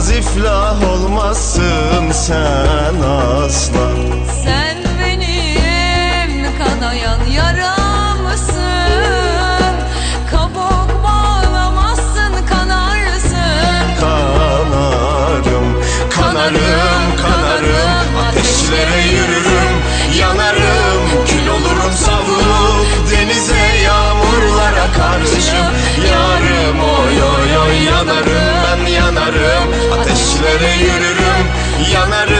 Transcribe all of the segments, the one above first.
tutmaz iflah olmazsın sen asla. Sen benim kanayan yaramsın Kabuk bağlamazsın kanarsın. Kanarım, kanarım, kanarım. Ateşlere yürürüm, yanarım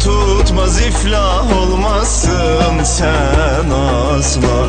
tutmaz iflah olmazsın sen asla